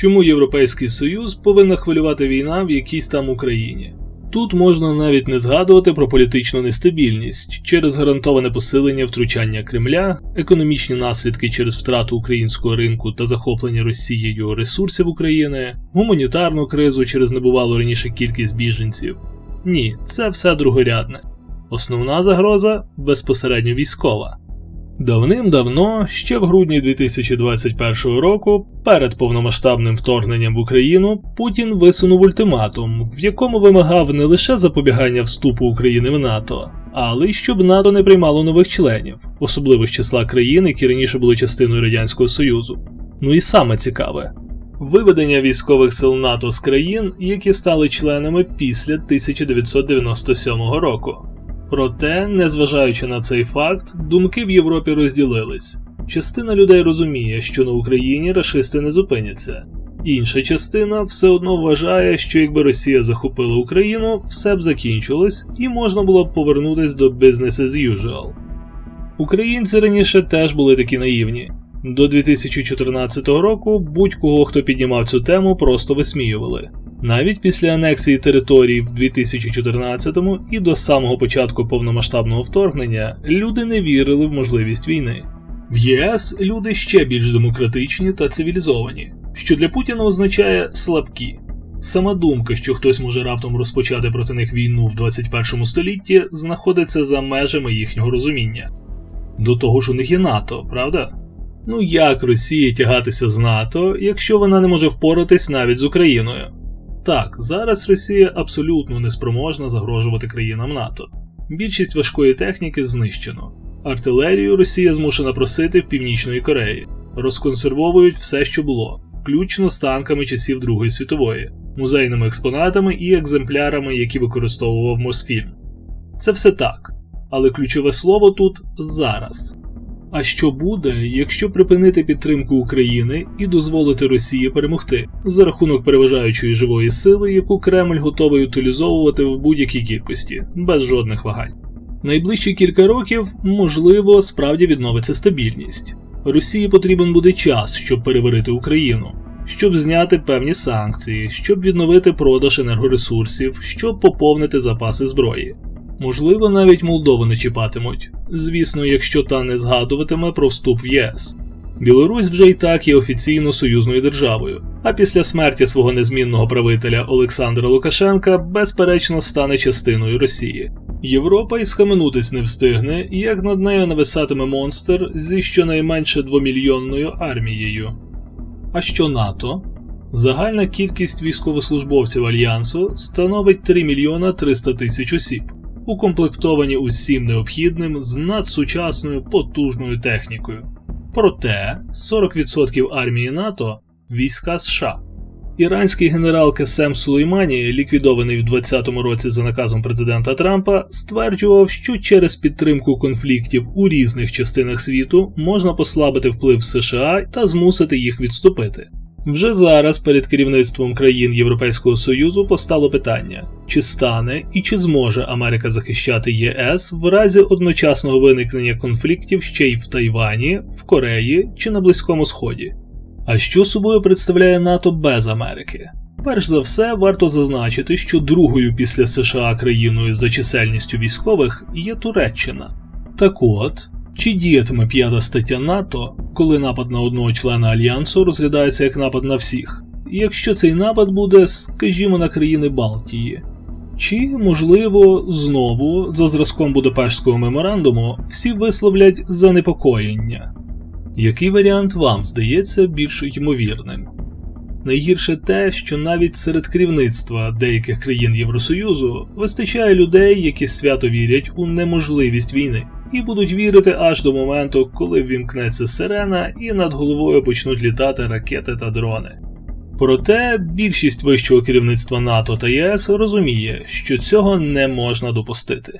Чому Європейський Союз повинна хвилювати війна в якійсь там Україні? Тут можна навіть не згадувати про політичну нестабільність через гарантоване посилення втручання Кремля, економічні наслідки через втрату українського ринку та захоплення Росією ресурсів України, гуманітарну кризу через небувалу раніше кількість біженців. Ні, це все другорядне. Основна загроза безпосередньо військова. Давним-давно, ще в грудні 2021 року, перед повномасштабним вторгненням в Україну, Путін висунув ультиматум, в якому вимагав не лише запобігання вступу України в НАТО, але й щоб НАТО не приймало нових членів, особливо з числа країн, які раніше були частиною Радянського Союзу. Ну і саме цікаве. Виведення військових сил НАТО з країн, які стали членами після 1997 року. Проте, незважаючи на цей факт, думки в Європі розділились. Частина людей розуміє, що на Україні рашисти не зупиняться, інша частина все одно вважає, що якби Росія захопила Україну, все б закінчилось і можна було б повернутися до business as usual. Українці раніше теж були такі наївні. До 2014 року будь-кого, хто піднімав цю тему, просто висміювали. Навіть після анексії територій в 2014-му і до самого початку повномасштабного вторгнення люди не вірили в можливість війни. В ЄС люди ще більш демократичні та цивілізовані, що для Путіна означає слабкі. Сама думка, що хтось може раптом розпочати проти них війну в 21 столітті, знаходиться за межами їхнього розуміння. До того ж у них є НАТО, правда? Ну як Росії тягатися з НАТО, якщо вона не може впоратись навіть з Україною? Так, зараз Росія абсолютно неспроможна загрожувати країнам НАТО. Більшість важкої техніки знищено. Артилерію Росія змушена просити в Північної Кореї, розконсервовують все, що було, включно з танками часів Другої світової, музейними експонатами і екземплярами, які використовував Мосфільм. Це все так, але ключове слово тут зараз. А що буде, якщо припинити підтримку України і дозволити Росії перемогти за рахунок переважаючої живої сили, яку Кремль готовий утилізовувати в будь-якій кількості, без жодних вагань? Найближчі кілька років, можливо, справді відновиться стабільність. Росії потрібен буде час, щоб переварити Україну, щоб зняти певні санкції, щоб відновити продаж енергоресурсів, щоб поповнити запаси зброї. Можливо, навіть Молдову не чіпатимуть, звісно, якщо та не згадуватиме про вступ в ЄС. Білорусь вже й так є офіційно союзною державою, а після смерті свого незмінного правителя Олександра Лукашенка безперечно стане частиною Росії. Європа й схаменутись не встигне, як над нею нависатиме монстр зі щонайменше двомільйонною армією. А що НАТО? Загальна кількість військовослужбовців альянсу становить 3 мільйона 300 тисяч осіб укомплектовані усім необхідним з надсучасною потужною технікою. Проте 40% армії НАТО війська США. Іранський генерал Кесем Сулеймані, ліквідований в 2020 році за наказом президента Трампа, стверджував, що через підтримку конфліктів у різних частинах світу можна послабити вплив США та змусити їх відступити. Вже зараз перед керівництвом країн Європейського Союзу постало питання, чи стане і чи зможе Америка захищати ЄС в разі одночасного виникнення конфліктів ще й в Тайвані, в Кореї чи на Близькому Сході. А що собою представляє НАТО без Америки? Перш за все, варто зазначити, що другою після США країною за чисельністю військових є Туреччина. Так от. Чи діятиме п'ята стаття НАТО, коли напад на одного члена альянсу розглядається як напад на всіх, якщо цей напад буде, скажімо, на країни Балтії? Чи, можливо, знову, за зразком Будапештського меморандуму, всі висловлять занепокоєння? Який варіант вам здається більш ймовірним? Найгірше те, що навіть серед керівництва деяких країн Євросоюзу вистачає людей, які свято вірять у неможливість війни і будуть вірити аж до моменту, коли ввімкнеться сирена і над головою почнуть літати ракети та дрони. Проте більшість вищого керівництва НАТО та ЄС розуміє, що цього не можна допустити.